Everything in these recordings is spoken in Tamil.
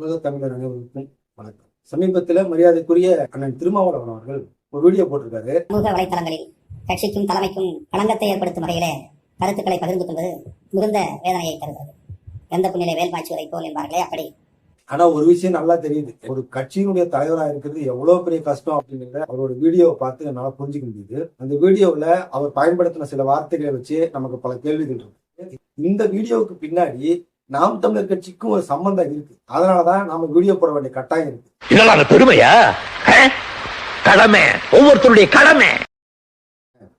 உலக தமிழர் அனைவருக்கும் வணக்கம். சமீபத்தில் மரியாதைக்குரிய அண்ணன் திருமாவளவன் அவர்கள் ஒரு வீடியோ போட்டிருக்காரு. சமூக வலைத்தளங்களில் கட்சிக்கும் தலைமைக்கும் களங்கத்தை ஏற்படுத்தும் வகையிலே கருத்துக்களை பகிர்ந்து கொள்வது மிகுந்த வேதனையை தருகிறது. எந்த புண்ணிலை வேல் பாய்ச்சுவதை போல் என்பார்களே அப்படி. ஆனா ஒரு விஷயம் நல்லா தெரியுது. ஒரு கட்சியினுடைய தலைவரா இருக்கிறது எவ்வளவு பெரிய கஷ்டம் அப்படிங்கிறத அவரோட வீடியோவை பார்த்து என்னால புரிஞ்சுக்க முடியுது. அந்த வீடியோவுல அவர் பயன்படுத்தின சில வார்த்தைகளை வச்சு நமக்கு பல கேள்விகள் இருக்கு. இந்த வீடியோவுக்கு பின்னாடி நாம் தமிழர் கட்சிக்கும் ஒரு சம்பந்தம் இருக்கு. அதனாலதான் நாம வீடியோ போட வேண்டிய கட்டாயம் இருக்கு. இதெல்லாம் பெருமையா? கடமை. ஒவ்வொருத்தருடைய கடமை.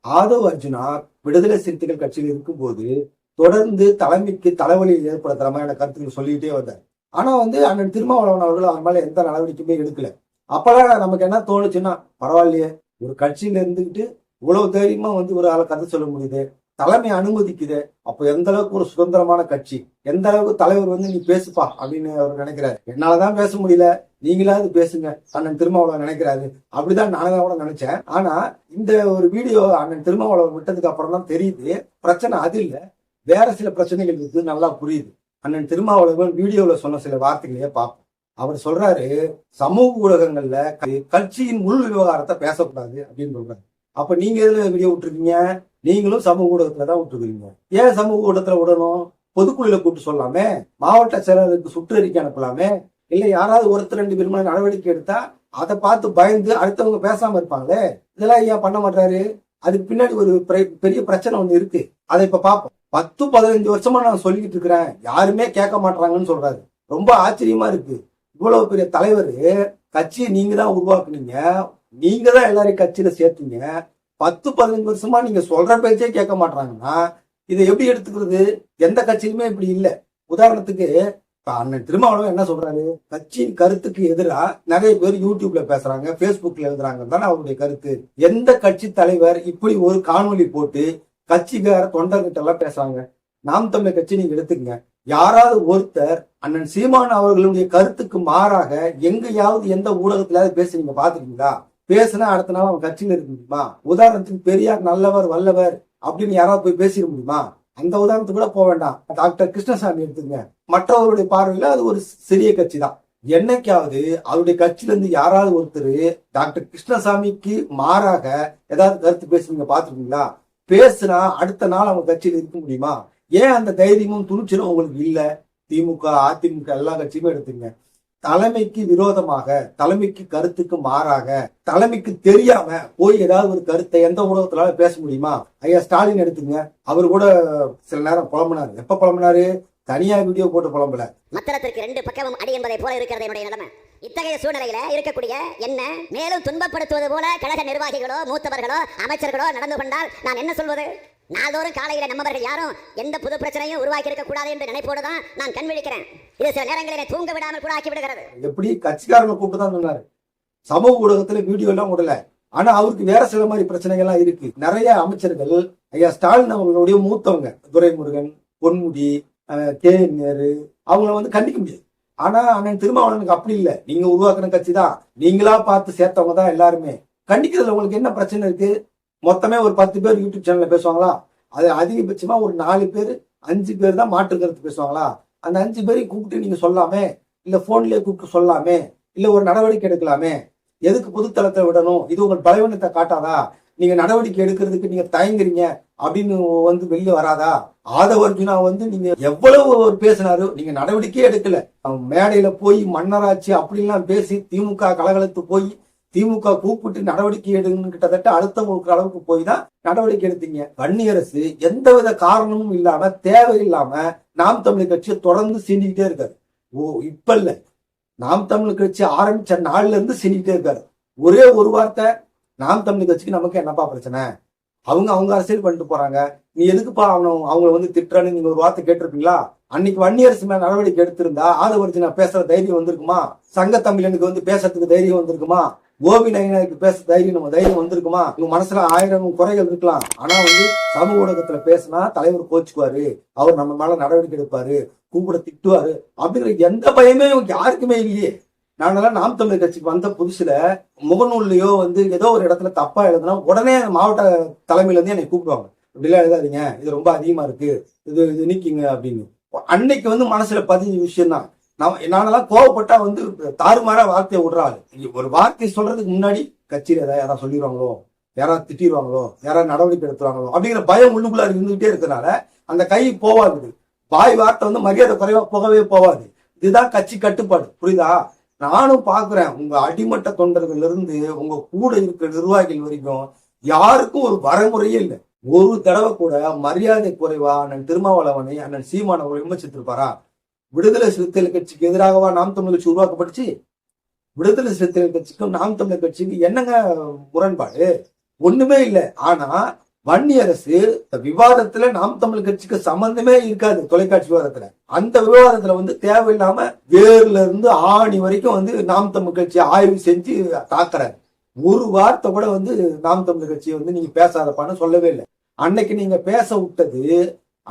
ஆதவ் அர்ஜுனா விடுதலை சிறுத்தைகள் கட்சியில் இருக்கும்போது தொடர்ந்து தலைமைக்கு தலைவலி ஏற்படுத்துற மாதிரியான கருத்துக்கள் சொல்லிக்கிட்டே வந்தார். ஆனா வந்து அண்ணன் திருமாவளவன் அவர்கள் அவர் மேல எந்த நடவடிக்கையுமே எடுக்கல. அப்பதான் நமக்கு என்ன தோணுச்சுன்னா பரவாயில்லையே ஒரு கட்சியில இருந்துகிட்டு இவ்வளவு தைரியமா வந்து ஒரு ஆளை கதை சொல்ல முடியுது. தலைமை அனுமதிக்குது. அப்போ எந்த அளவுக்கு ஒரு சுதந்திரமான கட்சி எந்த அளவுக்கு தலைவர் வந்து நீ பேசுப்பா அப்படின்னு அவர் நினைக்கிறாரு. என்னாலதான் பேச முடியல. நீங்களாவது பேசுங்க. அண்ணன் திருமாவளவன் நினைக்கிறாரு. அப்படிதான் நானும் கூட நினைச்சேன். ஆனா இந்த ஒரு வீடியோ அண்ணன் திருமாவளவன் விட்டதுக்கு அப்புறம் தான் தெரியுது. பிரச்சனை அது இல்ல. வேற சில பிரச்சனைகள் இருக்கு நல்லா புரியுது. அண்ணன் திருமாவளவன் வீடியோல சொன்ன சில வார்த்தைகளையே பார்ப்போம். அவர் சொல்றாரு சமூக ஊடகங்கள்ல க- கட்சியின் உள் விவகாரத்தை பேசக்கூடாது அப்படின்னு சொல்றாரு. அப்ப நீங்க எதுல வீடியோ விட்டுருக்கீங்க? நீங்களும் சமூக ஊடகத்துல தான் விட்டுருக்கீங்க ஏன் சமூக ஊடகத்துல விடணும்? பொதுக்குழுல கூப்பிட்டு சொல்லாமே? மாவட்ட செயலருக்கு சுற்றறிக்கை அனுப்பலாமே? இல்ல யாராவது ஒருத்தர் ரெண்டு பேருமே நடவடிக்கை எடுத்தா அதை பார்த்து பயந்து அடுத்தவங்க பேசாம இருப்பாங்களே? இதெல்லாம் ஏன் பண்ண மாட்டாரு? அதுக்கு பின்னாடி ஒரு பெரிய- பெரிய பிரச்சனை ஒண்ணு இருக்கு. அதை இப்ப பார்ப்போம். பத்து பதினஞ்சு வருஷமா நான் சொல்லிக்கிட்டு இருக்கிறேன். யாருமே கேட்க மாட்டாங்கன்னு சொல்றாரு. ரொம்ப ஆச்சரியமா இருக்கு. இவ்வளவு பெரிய தலைவர் கட்சியை நீங்க தான் உருவாக்குனீங்க. நீங்க தான் எல்லாரையும் கட்சியில சேர்த்தீங்க. பத்து பதினஞ்சு வருஷமா நீங்க சொல்ற பேச்சே கேட்க மாட்டாங்கன்னா இதை எப்படி எடுத்துக்கிறது? எந்த கட்சியிலுமே இப்படி இல்லை. உதாரணத்துக்கு அண்ணன் திருமாவளவன் என்ன சொல்றாரு? கட்சியின் கருத்துக்கு எதிரா நிறைய பேர் யூடியூப்ல பேசுறாங்க பேஸ்புக்ல எழுதுறாங்க தானே அவருடைய கருத்து. எந்த கட்சி தலைவர் இப்படி ஒரு காணொலி போட்டு கட்சிக்கார தொண்டர்கிட்ட எல்லாம் பேசுறாங்க? நாம் தமிழர் கட்சி நீங்க எடுத்துக்கங்க. யாராவது ஒருத்தர் அண்ணன் சீமான் அவர்களுடைய கருத்துக்கு மாறாக எங்கேயாவது எந்த ஊடகத்திலாவது பேசி நீங்க பாத்துக்கீங்களா பேசினா அடுத்த நாள் அவன் கட்சியில் இருக்க முடியுமா? உதாரணத்துக்கு பெரியார் நல்லவர் வல்லவர் அப்படின்னு யாராவது போய் பேசிட முடியுமா? அந்த உதாரணத்துக்கு கூட போக வேண்டாம். டாக்டர் கிருஷ்ணசாமி எடுத்துங்க. மற்றவருடைய பார்வையில அது ஒரு சிறிய கட்சி தான் என்னைக்காவது அவருடைய கட்சியில இருந்து யாராவது ஒருத்தர் டாக்டர் கிருஷ்ணசாமிக்கு மாறாக ஏதாவது கருத்து பேசுவீங்க பாத்துருக்கீங்களா பேசுனா அடுத்த நாள் அவங்க கட்சியில இருக்க முடியுமா? ஏன் அந்த தைரியமும் துணிச்சலும் உங்களுக்கு இல்ல? திமுக அதிமுக எல்லா கட்சியுமே எடுத்துங்க. தலைமைக்கு விரோதமாக தலைமைக்கு கருத்துக்கு மாறாக தலைமைக்கு தெரியாம போய் ஏதாவது ஒரு கருத்தை எந்த ஊடகத்தினால பேச முடியுமா? ஐயா ஸ்டாலின் எடுத்துங்க அவர் கூட சில நேரம் புலம்புனாரு. எப்ப புலம்புனாரு? தனியா வீடியோ போட்டு புலம்பல. மத்திரத்திற்கு ரெண்டு பக்கமும் அடி என்பதை போல இருக்கிறது என்னுடைய நிலைமை. இத்தகைய சூழ்நிலையில இருக்கக்கூடிய என்ன மேலும் துன்பப்படுத்துவது போல கழக நிர்வாகிகளோ மூத்தவர்களோ அமைச்சர்களோ நடந்து கொண்டால் நான் என்ன சொல்வது? நாள்தோறும் காலையில் நம்மவர்கள் யாரும் எந்த புது பிரச்சனையும் உருவாக்கி இருக்க கூடாது என்று நினைப்போடு தான் நான் கண் விழிக்கிறேன். இது சில நேரங்களில் தூங்க விடாமல் கூட ஆக்கி விடுகிறது எப்படி கட்சிக்காரங்க கூப்பிட்டு தான் சொன்னாரு. சமூக ஊடகத்துல வீடியோ எல்லாம் விடல ஆனா அவருக்கு வேற சில மாதிரி பிரச்சனைகள்லாம் இருக்கு. நிறைய அமைச்சர்கள் ஐயா ஸ்டாலின் அவங்களுடைய மூத்தவங்க துரைமுருகன் பொன்முடி கே. நேரு அவங்கள வந்து கண்டிக்க முடியாது. ஆனா அண்ணன் திருமாவளவனுக்கு அப்படி இல்லை. நீங்க உருவாக்குன கட்சி தான். நீங்களா பார்த்து சேர்த்தவங்க தான் எல்லாருமே. கண்டிக்கிறதுல உங்களுக்கு என்ன பிரச்சனை இருக்கு? மொத்தமே ஒரு பத்து பேர் யூடியூப் சேனல்ல பேசுவாங்களா? அது அதிகபட்சமா ஒரு நாலு பேர் அஞ்சு பேர் தான் மாற்று கருத்து பேசுவாங்களா? அந்த அஞ்சு பேரையும் கூப்பிட்டு நீங்க சொல்லாமே? இல்ல போன்லயே கூப்பிட்டு சொல்லாமே? இல்ல ஒரு நடவடிக்கை எடுக்கலாமே? எதுக்கு பொதுத்தளத்தை விடணும்? இது உங்கள் பலவீனத்தை காட்டாதா? நீங்க நடவடிக்கை எடுக்கிறதுக்கு நீங்க தயங்குறீங்க அப்படின்னு வந்து வெளியே வராதா? ஆதவ அர்ஜுனா வந்து நீங்க எவ்வளவு அவர் பேசினாரு நீங்க நடவடிக்கையே எடுக்கல. மேடையில போய் மன்னராட்சி அப்படின்லாம் பேசி திமுக கலகலத்து போய் திமுக கூப்பிட்டு நடவடிக்கை எடுங்கன்னு கிட்டத்தட்ட அழுத்தம் கொடுக்குற அளவுக்கு போய் தான் நடவடிக்கை எடுத்தீங்க. வன்னியரசு எந்தவித காரணமும் இல்லாம தேவையில்லாம நாம் தமிழ் கட்சியை தொடர்ந்து சீண்டிக்கிட்டே இருக்காரு. ஓ இப்ப இல்ல. நாம் தமிழ் கட்சி ஆரம்பிச்ச நாள்ல இருந்து சீண்டிக்கிட்டே இருக்காரு. ஒரே ஒரு வார்த்தை நாம் தமிழ் கட்சிக்கு நமக்கு என்னப்பா பிரச்சனை? அவங்க அவங்க அரசியல் பண்ணிட்டு போறாங்க. நீ எதுக்குப்பா அவனை அவங்களை வந்து திட்டுறான்னு நீங்க ஒரு வார்த்தை கேட்டிருப்பீங்களா? அன்னைக்கு வன்னியரசு மேல நடவடிக்கை எடுத்திருந்தா ஆதவர்ஜினா பேசுற தைரியம் வந்திருக்குமா? சங்க தமிழனுக்கு வந்து பேசுறதுக்கு தைரியம் வந்திருக்குமா? கோபி நயனாருக்கு பேச தைரியம் நம்ம தைரியம் வந்திருக்குமா? உங்க மனசுல ஆயிரம் குறைகள் இருக்கலாம். ஆனா வந்து சமூக ஊடகத்துல பேசினா தலைவர் கோச்சுக்குவாரு. அவர் நம்ம மேல நடவடிக்கை எடுப்பாரு. கூப்பிட திட்டுவாரு. அப்படிங்கிற எந்த பயமே இவங்க யாருக்குமே இல்லையே. நாங்கெல்லாம் நாம் தமிழர் கட்சிக்கு வந்த புதுசுல முகநூல்லையோ வந்து ஏதோ ஒரு இடத்துல தப்பா எழுதுனா உடனே மாவட்ட தலைமையில இருந்து என்னை கூப்பிடுவாங்க. இப்படிலாம் எழுதாதீங்க. இது ரொம்ப அதிகமா இருக்கு. இது இது நீக்கிங்க அப்படின்னு. அன்னைக்கு வந்து மனசுல பதிஞ்ச விஷயம் தான் நான் நானெல்லாம் கோவப்பட்டா வந்து தாறுமாறா வார்த்தையை விடுறாள். ஒரு வார்த்தை சொல்றதுக்கு முன்னாடி கட்சியில் ஏதாவது யாராவது சொல்லிடுவாங்களோ யாராவது திட்டிடுவாங்களோ யாராவது நடவடிக்கை எடுத்துருவாங்களோ அப்படிங்கிற பயம் உள்ளுக்குள்ள இருந்துகிட்டே இருக்கிறனால அந்த கை போவாது பாய் வார்த்தை வந்து மரியாதை குறைவா போகவே போகாது. இதுதான் கட்சி கட்டுப்பாடு. புரியுதா? நானும் பாக்குறேன். உங்க அடிமட்ட தொண்டர்கள் இருந்து உங்க கூட இருக்கிற நிர்வாகிகள் வரைக்கும் யாருக்கும் ஒரு வரமுறையே இல்லை. ஒரு தடவை கூட மரியாதை குறைவா அண்ணன் திருமாவளவனை அண்ணன் சீமான விமர்சித்திருப்பாரா? விடுதலை சிறுத்தைகள் கட்சிக்கு எதிராகவா நாம் தமிழ் கட்சி உருவாக்கப்பட்டுச்சு? விடுதலை சிறுத்தைகள் கட்சிக்கும் நாம் தமிழர் கட்சிக்கு என்னங்க முரண்பாடு? ஒண்ணுமே இல்லை. ஆனா வன்னி அரசு இந்த விவாதத்துல நாம் தமிழ் கட்சிக்கு சம்பந்தமே இருக்காது தொலைக்காட்சி விவாதத்துல. அந்த விவாதத்துல வந்து தேவையில்லாம வேர்ல இருந்து ஆணி வரைக்கும் வந்து நாம் தமிழ் கட்சி ஆய்வு செஞ்சு தாக்குறாரு. ஒரு வார்த்தை கூட வந்து நாம் தமிழ் கட்சியை வந்து நீங்க பேசாதப்பான்னு சொல்லவே இல்லை. அன்னைக்கு நீங்க பேச விட்டது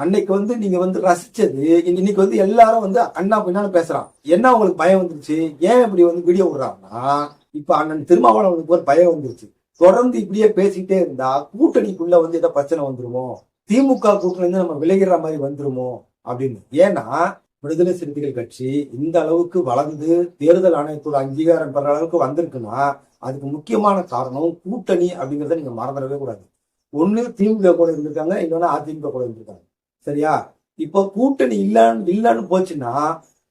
அன்னைக்கு வந்து நீங்க வந்து ரசிச்சது இன்னைக்கு வந்து எல்லாரும் வந்து அண்ணா பின்னாலும் பேசுறான். என்ன உங்களுக்கு பயம் வந்துருச்சு? ஏன் இப்படி வந்து வீடியோ விடுறாங்கன்னா இப்ப அண்ணன் திருமாவளவனுக்கு ஒரு பயம் வந்துருச்சு. தொடர்ந்து இப்படியே பேசிக்கிட்டே இருந்தா கூட்டணிக்குள்ள வந்து ஏதோ பிரச்சனை வந்துருமோ? திமுக கூட்டணி நம்ம விளைகிற மாதிரி வந்துருமோ? அப்படின்னு. ஏன்னா விடுதலை சிறுத்தைகள் கட்சி இந்த அளவுக்கு வளர்ந்து தேர்தல் ஆணையத்தோட அங்கீகாரம் பெற அளவுக்கு வந்திருக்குன்னா அதுக்கு முக்கியமான காரணம் கூட்டணி அப்படிங்கிறத நீங்க மறந்துடவே கூடாது. ஒன்னு திமுக கூட இருந்திருக்காங்க இல்லைன்னா அதிமுக கூட இருந்திருக்காங்க. சரியா? இப்போ கூட்டணி இல்லைன்னு இல்லன்னு போச்சுன்னா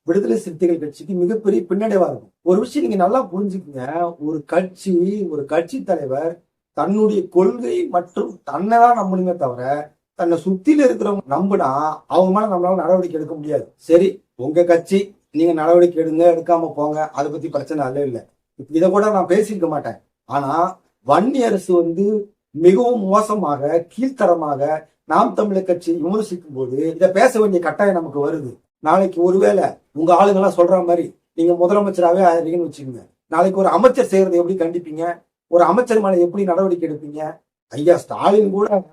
விடுதலை சிறுத்தைகள் கட்சிக்கு மிகப்பெரிய பின்னடைவா இருக்கும். ஒரு விஷயம் நீங்க நல்லா புரிஞ்சுக்கங்க. ஒரு கட்சி ஒரு கட்சி தலைவர் தன்னுடைய கொள்கை மற்றும் தன்னை தான் நம்பணுமே தவிர தன்னை சுத்தில இருக்கிறவங்க நம்பினா அவங்க மேல நம்மளால நடவடிக்கை எடுக்க முடியாது. சரி உங்க கட்சி நீங்க நடவடிக்கை எடுங்க எடுக்காம போங்க. அதை பத்தி பிரச்சனை அல்ல இல்லை. இதை கூட நான் பேசியிருக்க மாட்டேன். ஆனா வன்னி அரசு வந்து மிகவும் மோசமாக கீழ்த்தரமாக நாம் தமிழர் கட்சி விமர்சிக்கும் போது இதை பேச வேண்டிய கட்டாயம் நமக்கு வருது. நாளைக்கு ஒருவேளை உங்க ஆளுங்கெல்லாம் சொல்ற மாதிரி நீங்க முதலமைச்சராகவே ஆயிருக்கீங்கன்னு வச்சுக்கோங்க. நாளைக்கு ஒரு அமைச்சர் செய்யறதை எப்படி கண்டிப்பீங்க? ஒரு அமைச்சர் மேல எப்படி நடவடிக்கை எடுப்பீங்க? ஐயா ஸ்டாலின் கூட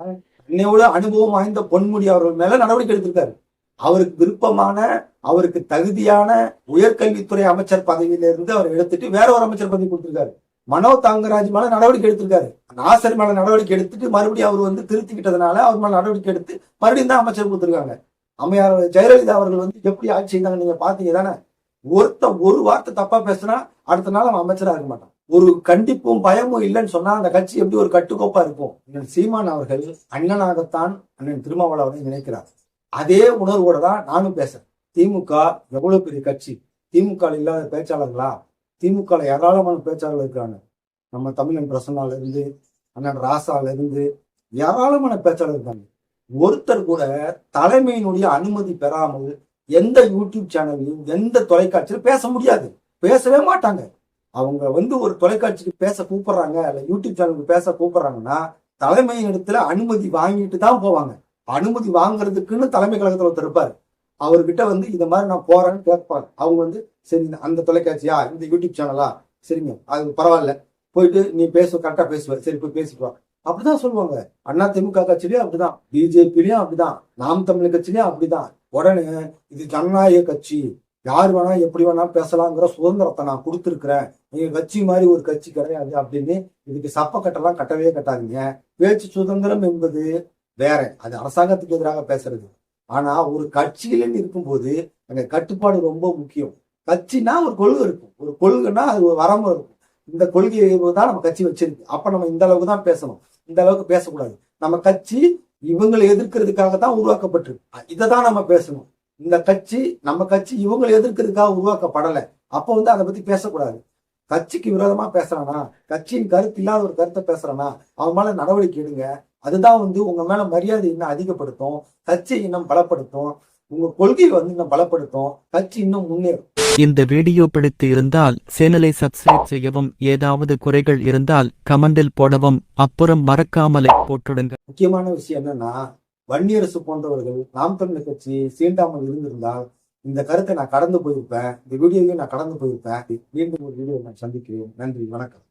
என்னையோட அனுபவம் வாய்ந்த பொன்முடி அவர்கள் மேல நடவடிக்கை எடுத்திருக்காரு. அவருக்கு விருப்பமான அவருக்கு தகுதியான உயர்கல்வித்துறை அமைச்சர் பதவியில இருந்து அவர் எடுத்துட்டு வேற ஒரு அமைச்சர் பதவி கொடுத்திருக்காரு. மனோ தாங்கராஜ் மேல நடவடிக்கை எடுத்திருக்காரு. நாசர் மேல நடவடிக்கை எடுத்துட்டு மறுபடியும் அவர் வந்து திருத்திக்கிட்டதுனால அவர் மேல நடவடிக்கை எடுத்து மறுபடியும் தான் அமைச்சர் கொடுத்துருக்காங்க. அம்மையார் ஜெயலலிதா அவர்கள் வந்து எப்படி ஆட்சி செய்தாங்க நீங்க பாத்தீங்க தானே? ஒருத்த ஒரு வார்த்தை தப்பா பேசுனா அடுத்த நாள் அவன் அமைச்சரா இருக்க மாட்டான். ஒரு கண்டிப்பும் பயமும் இல்லைன்னு சொன்னா அந்த கட்சி எப்படி ஒரு கட்டுக்கோப்பா இருக்கும்? அண்ணன் சீமான் அவர்கள் அண்ணனாகத்தான் அண்ணன் திருமாவளவனை நினைக்கிறார். அதே உணர்வோட தான் நானும் பேசுறேன். திமுக எவ்வளவு பெரிய கட்சி? திமுக இல்லாத பேச்சாளர்களா? திமுக ஏராளமான பேச்சாளர்கள் இருக்கிறாங்க. நம்ம தமிழன் பிரசன்னால இருந்து அண்ணன் ராசால இருந்து ஏராளமான பேச்சாளர் இருக்காங்க. ஒருத்தர் கூட தலைமையினுடைய அனுமதி பெறாமல் எந்த யூடியூப் சேனல்லையும் எந்த தொலைக்காட்சியிலும் பேச முடியாது. பேசவே மாட்டாங்க. அவங்க வந்து ஒரு தொலைக்காட்சிக்கு பேச கூப்பிடுறாங்க இல்லை யூடியூப் சேனலுக்கு பேச கூப்பிடுறாங்கன்னா தலைமையின் இடத்துல அனுமதி வாங்கிட்டு தான் போவாங்க. அனுமதி வாங்குறதுக்குன்னு தலைமை கழகத்தில் ஒருத்தர் இருப்பாரு. அவர்கிட்ட வந்து இந்த மாதிரி நான் போறேன்னு கேட்பாங்க. அவங்க வந்து சரி அந்த தொலைக்காட்சியா? இந்த யூடியூப் சேனலா? சரிங்க. அது பரவாயில்ல. போயிட்டு நீ பேசு கரெக்டா பேசுவ. சரி போய் பேசிப்பா அப்படிதான் சொல்லுவாங்க. அண்ணா திமுக கட்சியிலயும் அப்படிதான். பிஜேபிலயும் அப்படிதான். நாம் தமிழ் கட்சியிலயும் அப்படிதான். உடனே இது ஜனநாயக கட்சி. யார் வேணா எப்படி வேணா பேசலாங்கிற சுதந்திரத்தை நான் கொடுத்துருக்குறேன். நீங்க கட்சி மாதிரி ஒரு கட்சி கிடையாது அப்படின்னு இதுக்கு சப்ப கட்டெல்லாம் கட்டவே கட்டாதீங்க. பேச்சு சுதந்திரம் என்பது வேற. அது அரசாங்கத்துக்கு எதிராக பேசுறது. ஆனா ஒரு கட்சியிலன்னு இருக்கும்போது அங்க கட்டுப்பாடு ரொம்ப முக்கியம். கட்சினா ஒரு கொள்கை இருக்கும். ஒரு கொள்கைன்னா அது ஒரு வரம்பு இருக்கும். இந்த கொள்கையை தான் நம்ம கட்சி வச்சிருக்கு. அப்ப நம்ம இந்த அளவுக்கு தான் பேசணும். இந்த அளவுக்கு பேசக்கூடாது. நம்ம கட்சி இவங்களை எதிர்க்கிறதுக்காக தான் உருவாக்கப்பட்டிருக்கு. இதை தான் நம்ம பேசணும். இந்த கட்சி நம்ம கட்சி இவங்களை எதிர்க்கிறதுக்காக உருவாக்கப்படலை. அப்போ வந்து அதை பத்தி பேசக்கூடாது. கட்சிக்கு விரோதமா பேசுறானா? கட்சியின் கருத்து இல்லாத ஒரு கருத்தை பேசுறானா? அவன் மேல நடவடிக்கை எடுங்க. அதுதான் வந்து உங்க மேல மரியாதை இன்னும் அதிகப்படுத்தும் கட்சி இன்னும் பலப்படுத்தும் உங்க கொள்கையை வந்து இன்னும் பலப்படுத்தும் கட்சி இன்னும் முன்னேறும். இந்த வீடியோ பிடித்து இருந்தால் சேனலை சப்ஸ்கிரைப் செய்யவும் ஏதாவது குறைகள் இருந்தால் கமெண்டில் போடவும் அப்புறம் மறக்காமலை போட்டுடுங்க. முக்கியமான விஷயம் என்னன்னா வன்னியரசு போன்றவர்கள் நாம் தமிழர் கட்சி சீண்டாமல் இருந்திருந்தால் இந்த கருத்தை நான் கடந்து போயிருப்பேன் இந்த வீடியோவையும் நான் கடந்து போயிருப்பேன். மீண்டும் ஒரு வீடியோ நான் சந்திக்கிறேன். நன்றி வணக்கம்.